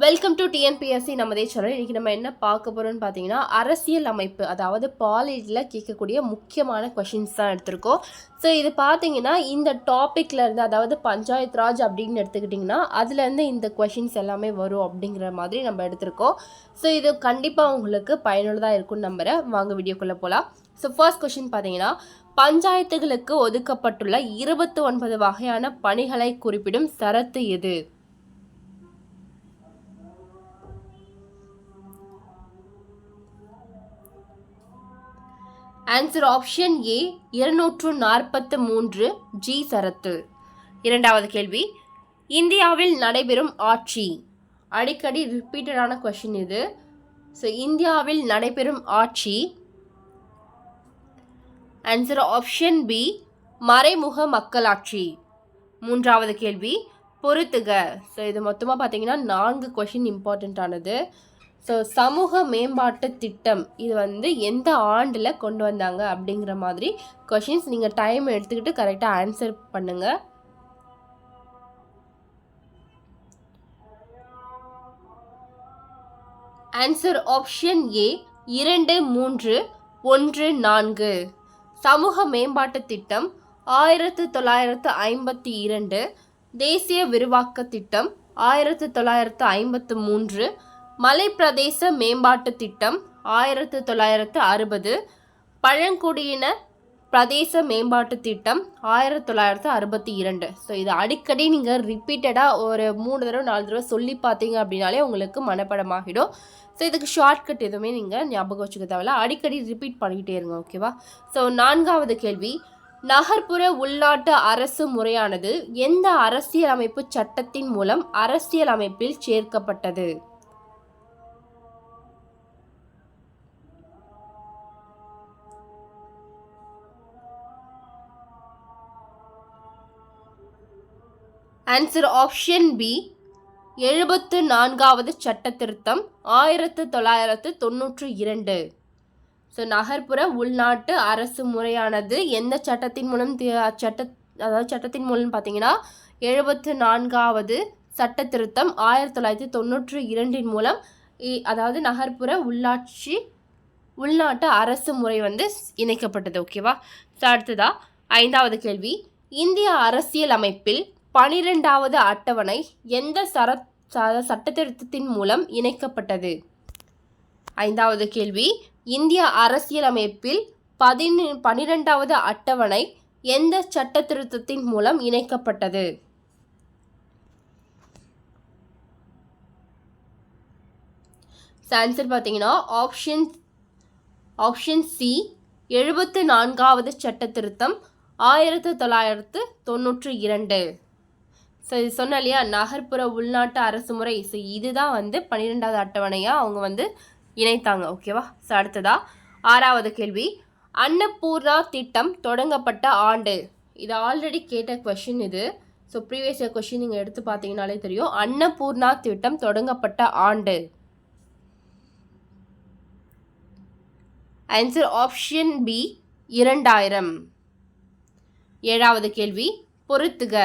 Welcome to TNPSC நம்மதே channel இன்றைக்கி நம்ம என்ன பார்க்க போகிறோம்னு பார்த்தீங்கன்னா அரசியல் அமைப்பு அதாவது பாலேஜில் கேட்கக்கூடிய முக்கியமான கொஷின்ஸ் தான் எடுத்திருக்கோம். ஸோ இது பார்த்தீங்கன்னா இந்த டாப்பிக்கில் இருந்து அதாவது பஞ்சாயத் ராஜ் அப்படின்னு எடுத்துக்கிட்டிங்கன்னா அதுலேருந்து இந்த கொஷின்ஸ் எல்லாமே வரும் அப்படிங்கிற மாதிரி நம்ம எடுத்திருக்கோம். ஸோ இது கண்டிப்பாக உங்களுக்கு பயனுள்ளதாக இருக்கும்னு நம்புகிறேன் வாங்க வீடியோக்குள்ளே போகலாம் ஸோ ஃபர்ஸ்ட் கொஷின் பார்த்தீங்கன்னா பஞ்சாயத்துகளுக்கு ஒதுக்கப்பட்டுள்ள இருபத்தி ஒன்பது வகையான பணிகளை குறிப்பிடும் சரத்து எது? ஆன்சர் ஆப்ஷன் ஏ இருநூற்று நாற்பத்து மூன்று ஜி சரத்து. இரண்டாவது கேள்வி இந்தியாவில் நடைபெறும் ஆட்சி. அடிக்கடி ரிப்பீட்டடான கொஷின் இது. ஸோ இந்தியாவில் நடைபெறும் ஆட்சி. ஆன்சர் ஆப்ஷன் பி மறைமுக மக்களாட்சி. மூன்றாவது கேள்வி பொறுத்துக. ஸோ இது மொத்தமாக பார்த்தீங்கன்னா நான்கு கொஷின் இம்பார்ட்டண்ட்டானது ஸோ சமூக மேம்பாட்டு திட்டம் இது வந்து எந்த ஆண்டில் கொண்டு வந்தாங்க அப்படிங்கிற மாதிரி கொஷின்ஸ் நீங்கள் டைம் எடுத்துக்கிட்டு கரெக்டாக ஆன்சர் பண்ணுங்கள் ஆன்சர் ஆப்ஷன் ஏ இரண்டு மூன்று ஒன்று நான்கு. சமூக மேம்பாட்டு திட்டம் ஆயிரத்து தொள்ளாயிரத்து ஐம்பத்தி இரண்டு. தேசிய விரிவாக்க திட்டம் ஆயிரத்து தொள்ளாயிரத்து ஐம்பத்து மூன்று. மலைப்பிரதேச மேம்பாட்டு திட்டம் ஆயிரத்து தொள்ளாயிரத்து அறுபது. பழங்குடியின பிரதேச மேம்பாட்டு திட்டம் ஆயிரத்தி தொள்ளாயிரத்து அறுபத்தி இரண்டு. ஸோ இது அடிக்கடி நீங்கள் ரிப்பீட்டடாக ஒரு மூணு தடவை நாலு தடவை சொல்லி பார்த்தீங்க அப்படின்னாலே உங்களுக்கு மனப்படமாகிடும். ஸோ இதுக்கு ஷார்ட்கட் எதுவுமே நீங்கள் ஞாபகம் வச்சுக்க தேவையில்ல. அடிக்கடி ரிப்பீட் பண்ணிக்கிட்டே இருங்க ஓகேவா ஸோ நான்காவது கேள்வி. நகர்ப்புற உள்நாட்டு அரசு முறையானது எந்த அரசியலமைப்பு சட்டத்தின் மூலம் அரசியலமைப்பில் சேர்க்கப்பட்டது? ஆன்சர் ஆப்ஷன் பி எழுபத்து நான்காவது சட்ட திருத்தம் ஆயிரத்து தொள்ளாயிரத்து தொண்ணூற்று இரண்டு. ஸோ நகர்ப்புற உள்நாட்டு அரசு முறையானது எந்த சட்டத்தின் மூலம் சட்ட அதாவது சட்டத்தின் மூலம் பார்த்தீங்கன்னா எழுபத்து நான்காவது சட்ட திருத்தம் ஆயிரத்தி தொள்ளாயிரத்தி தொண்ணூற்று இரண்டின் மூலம் இ- அதாவது நகர்ப்புற உள்ளாட்சி உள்நாட்டு அரசு முறை வந்து இணைக்கப்பட்டது ஓகேவா ஸோ அடுத்ததாக ஐந்தாவது கேள்வி. இந்திய அரசியல் அமைப்பில் பனிரெண்டாவது அட்டவணை எந்த சர ச- சட்டத்திருத்தத்தின் மூலம் இணைக்கப்பட்டது? ஐந்தாவது கேள்வி. இந்திய அரசியலமைப்பில் பதினி பனிரெண்டாவது அட்டவணை எந்த சட்ட திருத்தத்தின் மூலம் இணைக்கப்பட்டது? ஆன்சர் பார்த்தீங்கன்னா ஆப்ஷன் ஆப்ஷன் சி எழுபத்து நான்காவது சட்ட திருத்தம் ஆயிரத்து தொள்ளாயிரத்து தொன்னூற்றி இரண்டு. ஸோ இது சொன்ன இல்லையா நகர்ப்புற உள்நாட்டு அரசு முறை. ஸோ இதுதான் வந்து பன்னிரெண்டாவது அட்டவணையாக அவங்க வந்து இணைத்தாங்க. ஓகேவா ஸோ அடுத்ததா ஆறாவது கேள்வி. அன்னபூர்ணா திட்டம் தொடங்கப்பட்ட ஆண்டு. இது ஆல்ரெடி கேட்ட கொஷின் இது. ஸோ ப்ரீவியஸ் இயர் கொஷின் நீங்கள் எடுத்து பார்த்தீங்கனாலே தெரியும். அன்னபூர்ணா திட்டம் தொடங்கப்பட்ட ஆண்டு. ஆன்சர் ஆப்ஷன் பி இரண்டாயிரம். ஏழாவது கேள்வி பொருத்துக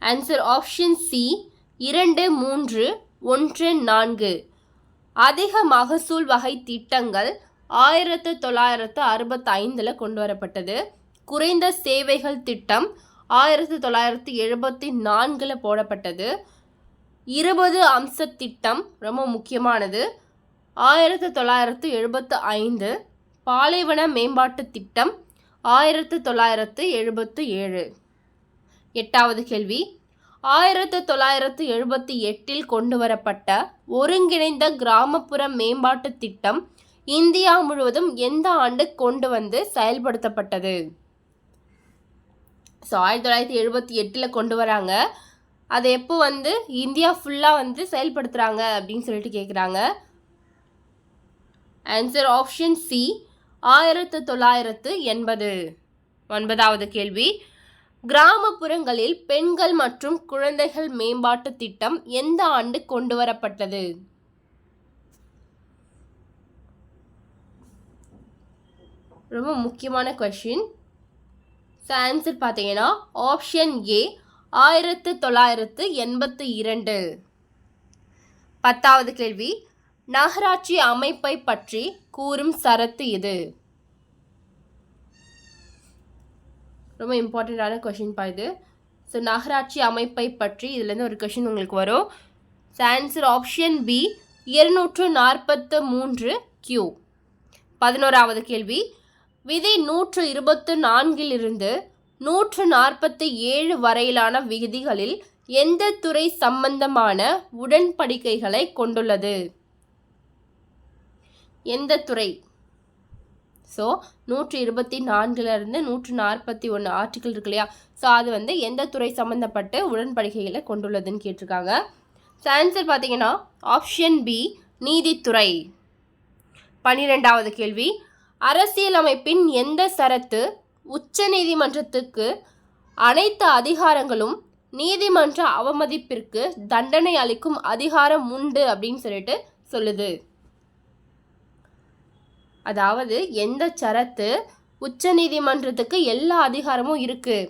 ஆன்சர் ஆப்ஷன் சி இரண்டு மூன்று ஒன்று நான்கு. அதிக மகசூல் வகை திட்டங்கள் ஆயிரத்து தொள்ளாயிரத்து அறுபத்தைந்தில் கொண்டு வரப்பட்டது. குறைந்த சேவைகள் திட்டம் ஆயிரத்து தொள்ளாயிரத்து எழுபத்தி நான்கில் போடப்பட்டது. இருபது அம்ச திட்டம் ரொம்ப முக்கியமானது. ஆயிரத்து தொள்ளாயிரத்து எழுபத்து ஐந்து பாலைவன மேம்பாட்டு திட்டம் ஆயிரத்து தொள்ளாயிரத்து எழுபத்து ஏழு. எட்டாவது கேள்வி. ஆயிரத்து தொள்ளாயிரத்து எழுபத்தி எட்டில் கொண்டு வரப்பட்ட ஒருங்கிணைந்த கிராமப்புற மேம்பாட்டு திட்டம் இந்தியா முழுவதும் எந்த ஆண்டு கொண்டு வந்து செயல்படுத்தப்பட்டது? ஸோ ஆயிரத்தி தொள்ளாயிரத்தி எழுபத்தி எட்டில் கொண்டு வராங்க. அதை எப்போ வந்து? இந்தியா ஃபுல்லாக வந்து செயல்படுத்துகிறாங்க அப்படின்னு சொல்லிட்டு கேட்குறாங்க ஆன்சர் ஆப்ஷன் சி ஆயிரத்து தொள்ளாயிரத்து எண்பது. ஒன்பதாவது கேள்வி. கிராமப்புறங்களில் பெண்கள் மற்றும் குழந்தைகள் மேம்பாட்டு திட்டம் எந்த ஆண்டு கொண்டு வரப்பட்டது ரொம்ப முக்கியமான கொஷின் ஸோ ஆன்சர் பார்த்தீங்கன்னா ஆப்ஷன் ஏ ஆயிரத்து தொள்ளாயிரத்து எண்பத்து இரண்டு. பத்தாவது கேள்வி நகராட்சி அமைப்பை பற்றி கூறும் சரத்து இது. ரொம்ப இம்பார்ட்டண்ட்டான கொஷின் பா இது. ஸோ நகராட்சி அமைப்பை பற்றி இதுலேருந்து ஒரு கொஷின் உங்களுக்கு வரும். ஸோ ஆன்சர் ஆப்ஷன் பி இருநூற்று நாற்பத்து மூன்று கியூ பதினோராவது கேள்வி. விதை நூற்று இருபத்து நான்கிலிருந்து நூற்று நாற்பத்தி ஏழு வரையிலான விதிகளில் எந்த துறை சம்பந்தமான உடன்படிக்கைகளை கொண்டுள்ளது? எந்த துறை? ஸோ நூற்றி இருபத்தி நான்குலேருந்து நூற்று நாற்பத்தி ஒன்று ஆர்டிக்கிள் இருக்கு இல்லையா? ஸோ அது வந்து எந்த துறை சம்மந்தப்பட்டு உடன்படிக்கைகளை கொண்டுள்ளதுன்னு கேட்டிருக்காங்க. ஸோ ஆன்சர் பார்த்தீங்கன்னா ஆப்ஷன் பி நீதித்துறை. பன்னிரெண்டாவது கேள்வி. அரசியலமைப்பின் எந்த சரத்து உச்ச நீதிமன்றத்துக்கு அனைத்து அதிகாரங்களும் நீதிமன்ற அவமதிப்பிற்கு தண்டனை அளிக்கும் அதிகாரம் உண்டு அப்படின்னு சொல்லிட்டு சொல்லுது. அதாவது எந்த சரத்து உச்ச நீதிமன்றத்துக்கு எல்லா அதிகாரமும் இருக்குது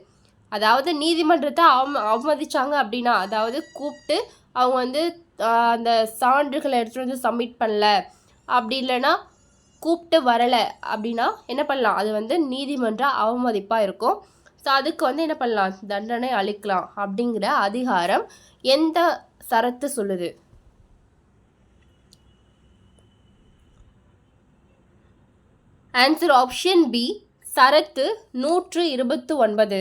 அதாவது நீதிமன்றத்தை அவ அவமதிச்சாங்க அப்படின்னா அதாவது கூப்பிட்டு அவங்க வந்து அந்த சான்றுகளை எடுத்துகிட்டு வந்து சப்மிட் பண்ணல. அப்படி இல்லைன்னா கூப்பிட்டு வரலை அப்படின்னா என்ன பண்ணலாம்? அது வந்து நீதிமன்ற அவமதிப்பாக இருக்கும். ஸோ அதுக்கு வந்து என்ன பண்ணலாம்? தண்டனை அளிக்கலாம் அப்படிங்கிற அதிகாரம் எந்த சரத்து சொல்லுது? ஆன்சர் ஆப்ஷன் பி சரத்து நூற்று இருபத்து ஒன்பது.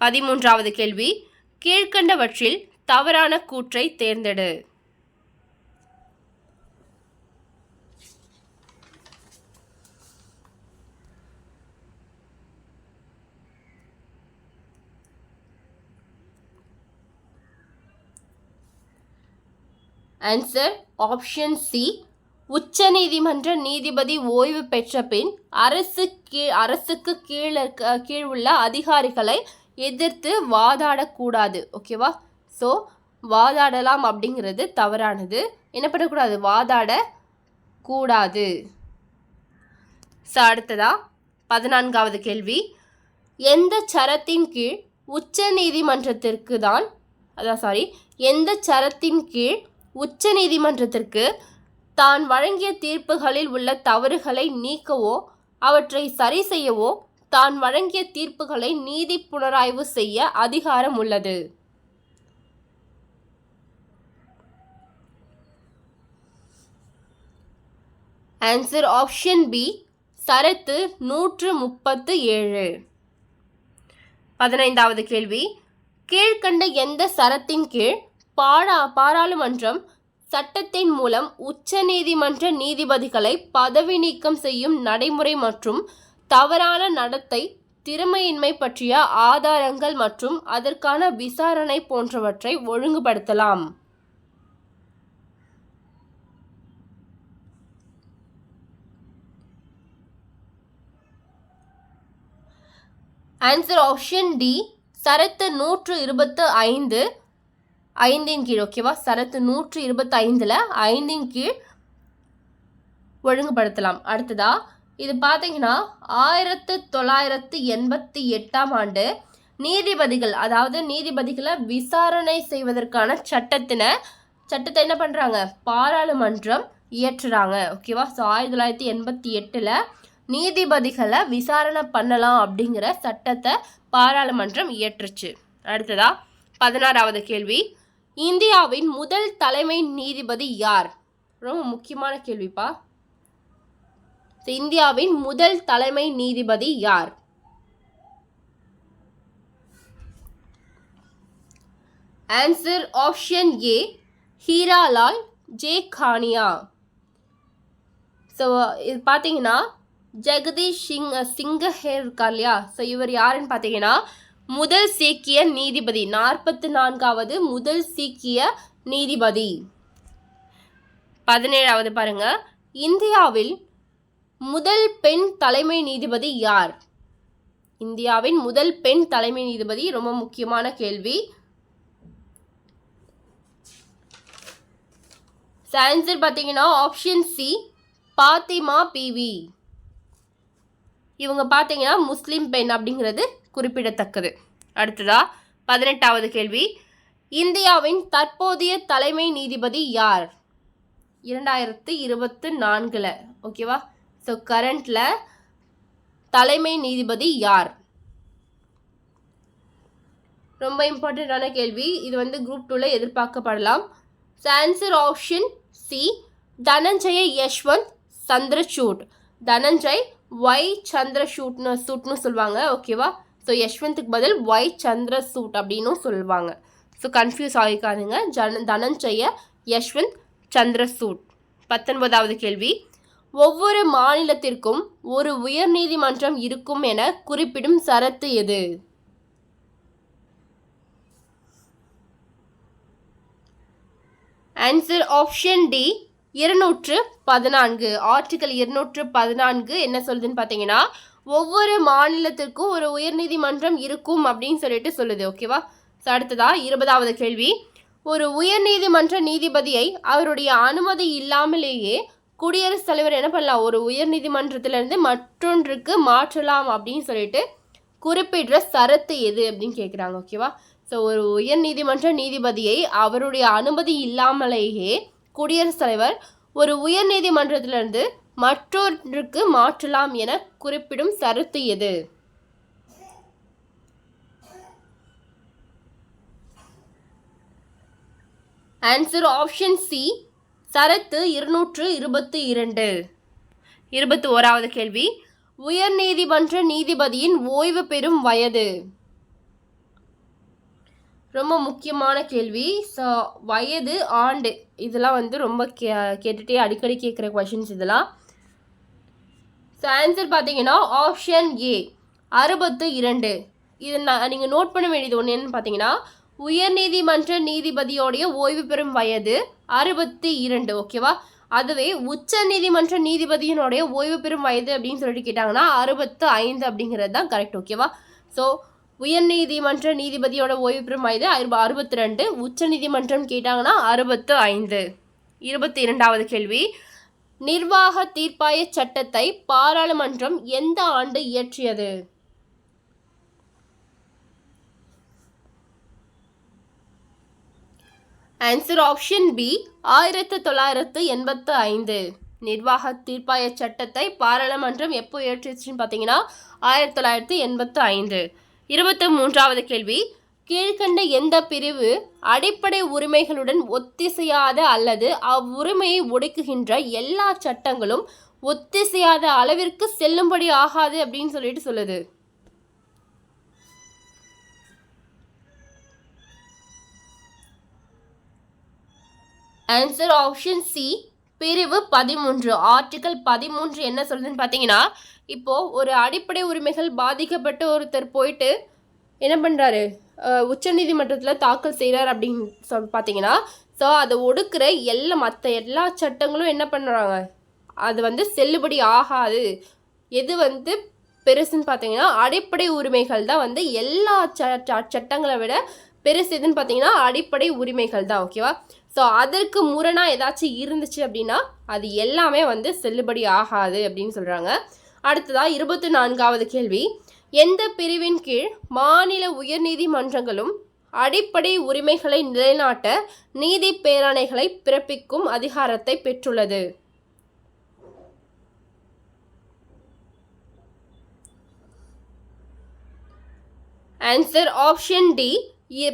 பதிமூன்றாவது கேள்வி கீழ்க்கண்டவற்றில் தவறான கூற்றை தேர்ந்தெடு. ஆன்சர் ஆப்ஷன் சி உச்சநீதிமன்ற நீதிபதி ஓய்வு பெற்ற பின் அரசு கீழ் அரசுக்கு கீழே இருக்க கீழ் உள்ள அதிகாரிகளை எதிர்த்து வாதாடக்கூடாது. ஓகேவா ஸோ வாதாடலாம் அப்படிங்கிறது தவறானது. என்ன பண்ணக்கூடாது? வாதாட கூடாது ஸோ அடுத்ததா? பதினான்காவது கேள்வி. எந்த சரத்தின் கீழ் உச்ச நீதிமன்றத்திற்கு தான் அதான் சாரி எந்த சரத்தின் கீழ் உச்ச நீதிமன்றத்திற்கு தான் வழங்கிய தீர்ப்புகளில் உள்ள தவறுகளை நீக்கவோ அவற்றை சரி செய்யவோ தான் வழங்கிய தீர்ப்புகளை நீதி புனராய்வு செய்ய அதிகாரம் உள்ளது. ஆன்சர் ஆப்ஷன் பி சரத்து நூற்று முப்பத்து ஏழு. பதினைந்தாவது கேள்வி. கீழ்கண்ட எந்த சரத்தின் கீழ் பாடா பாராளுமன்றம் சட்டத்தின் மூலம் உச்சநீதிமன்ற நீதிபதிகளை பதவி நீக்கம் செய்யும் நடைமுறை மற்றும் தவறான நடத்தை திறமையின்மை பற்றிய ஆதாரங்கள் மற்றும் அதற்கான விசாரணை போன்றவற்றை ஒழுங்குபடுத்தலாம். ஆன்சர் ஆப்ஷன் டி சரத்து நூற்று இருபத்து ஐந்து ஐந்தின் கீழ் ஓகேவா சரத்து நூற்று இருபத்தி ஐந்தில் ஐந்தின் கீழ் ஒழுங்குபடுத்தலாம். அடுத்ததா இது பார்த்தீங்கன்னா ஆயிரத்து தொள்ளாயிரத்து எண்பத்தி எட்டாம் ஆண்டு நீதிபதிகள் அதாவது நீதிபதிகளை விசாரணை செய்வதற்கான சட்டத்தினை சட்டத்தை என்ன பண்ணுறாங்க பாராளுமன்றம் இயற்றுறாங்க ஓகேவா ஸோ ஆயிரத்தி தொள்ளாயிரத்தி எண்பத்தி எட்டில் நீதிபதிகளை விசாரணை பண்ணலாம் அப்படிங்கிற சட்டத்தை பாராளுமன்றம் இயற்றுச்சு. அடுத்ததா பதினாறாவது கேள்வி. இந்தியாவின் முதல் தலைமை நீதிபதி யார்? ரொம்ப முக்கியமான கேள்விப்பா. இந்தியாவின் முதல் தலைமை நீதிபதி யார்? Answer option A Hiralal J Kania so இது பார்த்தீங்கன்னா ஜெகதீஷ் சிங் சிங்கஹேர் இருக்கார் இல்லையா? ஸோ இவர் யாருன்னு பார்த்தீங்கன்னா முதல் சீக்கிய நீதிபதி. நாற்பத்தி நான்காவது முதல் சீக்கிய நீதிபதி. பதினேழாவது பாருங்க. இந்தியாவில் முதல் பெண் தலைமை நீதிபதி யார்? இந்தியாவின் முதல் பெண் தலைமை நீதிபதி ரொம்ப முக்கியமான கேள்வி. ஆன்சர் பார்த்தீங்கன்னா ஆப்ஷன் சி பாத்திமா பிவி இவங்க பார்த்தீங்கன்னா முஸ்லீம் பெண் அப்படிங்கிறது குறிப்பிடத்தக்கது. அடுத்ததா பதினெட்டாவது கேள்வி. இந்தியாவின் தற்போதைய தலைமை நீதிபதி யார்? இரண்டாயிரத்து இருபத்து நான்கில் ஓகேவா ஸோ கரண்டில் தலைமை நீதிபதி யார்? ரொம்ப இம்பார்ட்டண்ட்டான கேள்வி. இது வந்து குரூப் டூவில் எதிர்பார்க்கப்படலாம். Answer option C Dhananjaya Yashwant Chandrachud. Dhananjay Y சந்திரசூட்னு சூட்னு சொல்லுவாங்க ஓகேவா ஸோ யஷ்வந்த்துக்கு பதில் ஒய் சந்திரசூட் அப்படின்னும் சொல்லுவாங்க ஸோ கன்ஃபியூஸ் ஆகிக்காதுங்க. ஜன தனஞ்சய யஷ்வந்த் சந்திரசூட் பத்தொன்பதாவது கேள்வி. ஒவ்வொரு மாநிலத்திற்கும் ஒரு உயர்நீதிமன்றம் இருக்கும் என குறிப்பிடும் சரத்து எது? ஆன்சர் ஆப்ஷன் டி இருநூற்று பதினான்கு. ஆர்டிகல் இருநூற்று பதினான்கு என்ன சொல்லுதுன்னு பார்த்தீங்கன்னா ஒவ்வொரு மாநிலத்திற்கும் ஒரு உயர்நீதிமன்றம் இருக்கும் அப்படின்னு சொல்லிட்டு சொல்லுது ஓகேவா ஸோ அடுத்ததா இருபதாவது கேள்வி. ஒரு உயர்நீதிமன்ற நீதிபதியை அவருடைய அனுமதி இல்லாமலேயே குடியரசுத் தலைவர் என்ன பண்ணலாம்? ஒரு உயர்நீதிமன்றத்திலிருந்து மற்றொன்றுக்கு மாற்றலாம் அப்படின்னு சொல்லிட்டு குறிப்பிடுற சரத்து எது அப்படின்னு கேட்குறாங்க ஓகேவா ஸோ ஒரு உயர் நீதிமன்ற நீதிபதியை அவருடைய அனுமதி இல்லாமலேயே குடியரசுத் தலைவர் ஒரு உயர் நீதிமன்றத்திலிருந்து மற்றொன்றுக்கு மாற்றலாம் என குறிப்பிடும் சரத்து எது? ஆன்சர் ஆப்ஷன் சி சரத்து இருநூற்று இருபத்தி இரண்டு. இருபத்தி ஓராவது கேள்வி. உயர் நீதிமன்ற நீதிபதியின் ஓய்வு பெறும் வயது. ரொம்ப முக்கியமான கேள்வி. ஸோ வயது ஆண்டு. இதெல்லாம் வந்து ரொம்ப கே கேட்டுகிட்டே அடிக்கடி கேட்குற கொஷின்ஸ் இதெல்லாம். ஸோ ஆன்சர் பார்த்தீங்கன்னா ஆப்ஷன் ஏ அறுபத்து இரண்டு. இது நான் நீங்கள் நோட் பண்ண வேண்டியது ஒன்று என்னன்னு பார்த்தீங்கன்னா உயர்நீதிமன்ற நீதிபதியோடைய ஓய்வு பெறும் வயது அறுபத்தி இரண்டு ஓகேவா அதுவே உச்ச நீதிமன்ற நீதிபதியினுடைய ஓய்வு பெறும் வயது அப்படின்னு சொல்லிட்டு கேட்டாங்கன்னா அறுபத்து ஐந்து அப்படிங்கிறது தான் கரெக்ட் ஓகேவா ஸோ உயர்நீதிமன்ற நீதிபதியோட ஓய்வு பெறும் வயது அறுபத்தி ரெண்டு உச்ச நீதிமன்றம் கேட்டாங்கன்னா அறுபத்து ஐந்து. இருபத்தி இரண்டாவது கேள்வி. நிர்வாக தீர்ப்பாய சட்டத்தை பாராளுமன்றம் எந்த ஆண்டு இயற்றியது? ஆன்சர் ஆப்ஷன் பி ஆயிரத்து தொள்ளாயிரத்து எண்பத்து ஐந்து. நிர்வாக தீர்ப்பாய சட்டத்தை பாராளுமன்றம் எப்போ இயற்றிச்சுன்னு பார்த்தீங்கன்னா ஆயிரத்தி தொள்ளாயிரத்தி எண்பத்து ஐந்து. இருபத்தி மூன்றாவது கேள்வி கீழ்கண்ட எந்த பிரிவு அடிப்படை உரிமைகளுடன் ஒத்திசையாத அல்லது அவ்வுரிமையை ஒடுக்குகின்ற எல்லா சட்டங்களும் ஒத்திசையாத அளவிற்கு செல்லும்படி ஆகாது அப்படின்னு சொல்லிட்டு சொல்லுது. ஆன்சர் ஆப்ஷன் சி பிரிவு பதிமூன்று. ஆர்டிக்கல் பதிமூன்று என்ன சொல்லுதுன்னு பார்த்தீங்கன்னா இப்போது ஒரு அடிப்படை உரிமைகள் பாதிக்கப்பட்டு ஒருத்தர் போயிட்டு என்ன பண்ணுறாரு உச்சநீதிமன்றத்தில் தாக்கல் செய்கிறார் அப்படின்னு சொல் பார்த்தீங்கன்னா ஸோ அதை ஒடுக்குற எல்லா மற்ற எல்லா சட்டங்களும் என்ன பண்ணுறாங்க அது வந்து செல்லுபடி ஆகாது. எது வந்து பெருசுன்னு பார்த்தீங்கன்னா அடிப்படை உரிமைகள் தான் வந்து எல்லா ச சட்டங்களை விட பெருசு எதுன்னு பார்த்தீங்கன்னா அடிப்படை உரிமைகள் தான் ஓகேவா ஸோ அதற்கு முரணாக ஏதாச்சும் இருந்துச்சு அப்படின்னா அது எல்லாமே வந்து செல்லுபடி ஆகாது அப்படின்னு சொல்கிறாங்க அடுத்ததாக இருபத்தி நான்காவது கேள்வி. எந்த பிரிவின் கீழ் மாநில உயர்நீதிமன்றங்களும் அடிப்படை உரிமைகளை நிலைநாட்ட நீதி பேராணைகளை பிறப்பிக்கும் அதிகாரத்தை பெற்றுள்ளது. ஆன்சர் ஆப்ஷன் டி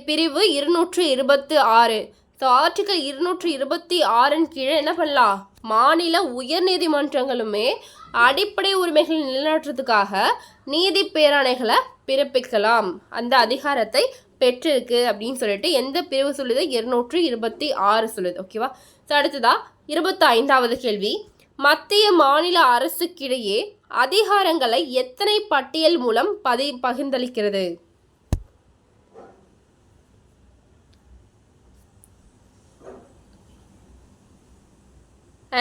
பிரிவு இருநூற்று இருபத்து ஆறு. ஸோ ஆர்டிக்கல் இருநூற்றி இருபத்தி ஆறின் கீழே என்ன பண்ணலாம்? மாநில உயர் நீதிமன்றங்களுமே அடிப்படை உரிமைகள் நிலைநாட்டுறதுக்காக நீதி பேராணைகளை பிறப்பிக்கலாம். அந்த அதிகாரத்தை பெற்றிருக்கு அப்படின்னு சொல்லிட்டு எந்த பிரிவு சொல்லுது? இருநூற்று இருபத்தி ஆறு சொல்லுது ஓகேவா ஸோ அடுத்ததா இருபத்தி ஐந்தாவது கேள்வி. மத்திய மாநில அரசுக்கிடையே அதிகாரங்களை எத்தனை பட்டியல் மூலம் பதி பகிர்ந்தளிக்கிறது?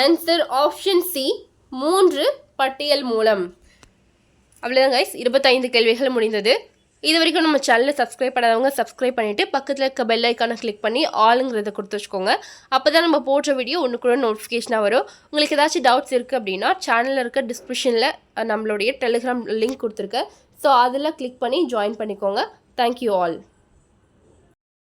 ஆன்சர் ஆப்ஷன் சி மூன்று பட்டியல் மூலம். அவ்வளோதான் கைஸ் இருபத்தைந்து கேள்விகள் முடிந்தது. இது வரைக்கும் நம்ம சேனலை சப்ஸ்கிரைப் பண்ணாதவங்க சப்ஸ்கிரைப் பண்ணிவிட்டு பக்கத்தில் இருக்க பெல் ஐக்கானை கிளிக் பண்ணி ஆளுங்கிறத கொடுத்து வச்சுக்கோங்க. அப்போ தான் நம்ம போடுற வீடியோ ஒன்று கூட நோட்டிஃபிகேஷனாக வரும். உங்களுக்கு ஏதாச்சும் டவுட்ஸ் இருக்குது அப்படின்னா சேனலில் இருக்க டிஸ்கிரிப்ஷனில் நம்மளுடைய டெலிகிராம் லிங்க் கொடுத்துருக்கேன். ஸோ அதில் கிளிக் பண்ணி ஜாயின் பண்ணிக்கோங்க. Thank you all